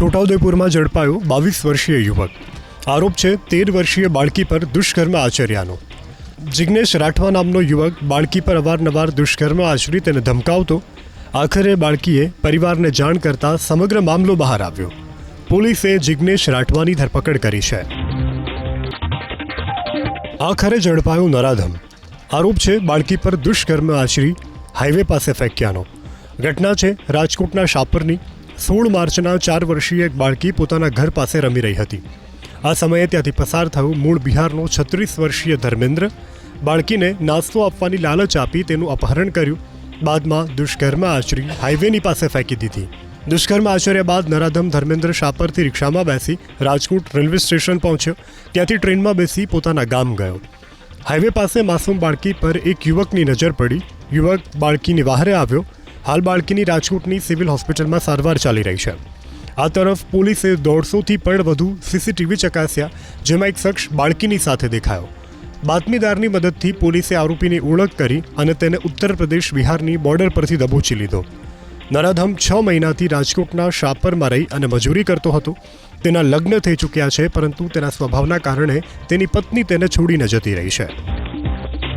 છોટાઉદેપુરમાં ઝડપાયો બાવીસ વર્ષીય યુવક. આરોપ છે, તેર વર્ષીય બાળકી પર દુષ્કર્મ આચર્યાનો. જિજ્ઞેશ રાઠવા નામનો યુવક બાળકી પર અવારનવાર દુષ્કર્મ આચરી તેને ધમકાવતો, આખરે બાળકીએ પરિવારને જાણ કરતા સમગ્ર મામલો બહાર આવ્યો. પોલીસે જિજ્ઞેશ રાઠવાની ધરપકડ કરી છે. આખરે ઝડપાયો નરાધમ. આરોપ છે, બાળકી પર દુષ્કર્મ આચરી હાઈવે પાસે ફેંક્યાનો. ઘટના છે, રાજકોટના શાપરની સોળ માર્ચના ચાર વર્ષીય એક બાળકી પોતાના ઘર પાસે રમી રહી હતી. આ સમયે ત્યાંથી પસાર થયું મૂળ બિહારનો છત્રીસ વર્ષીય ધર્મેન્દ્ર. બાળકીને નાસ્તો આપવાની લાલચ આપી તેનું અપહરણ કર્યું. બાદમાં દુષ્કર્મ આચરી હાઈવેની પાસે ફેંકી દીધી. દુષ્કર્મ આચર્યા બાદ નરાધમ ધર્મેન્દ્ર શાપરથી રિક્ષામાં બેસી રાજકોટ રેલવે સ્ટેશન પહોંચ્યો. ત્યાંથી ટ્રેનમાં બેસી પોતાના ગામ ગયો. હાઈવે પાસે માસૂમ બાળકી પર એક યુવકની નજર પડી. યુવક બાળકીની બહારે આવ્યો. હાલ બાળકીની રાજકોટની સિવિલ હોસ્પિટલમાં સારવાર ચાલી રહી છે. આ તરફ પોલીસે દોઢસોથી પણ વધુ સીસીટીવી ચકાસ્યા, જેમાં એક શખ્સ બાળકીની સાથે દેખાયો. બાતમીદારની મદદથી પોલીસે આરોપીની ઓળખ કરી અને તેને ઉત્તર પ્રદેશ બિહારની બોર્ડર પરથી દબોચી લીધો. નરાધમ છ મહિનાથી રાજકોટના શાપરમાં રહી અને મજૂરી કરતો હતો. તેના લગ્ન થઈ ચૂક્યા છે, પરંતુ તેના સ્વભાવના કારણે તેની પત્ની તેને છોડીને જતી રહી છે.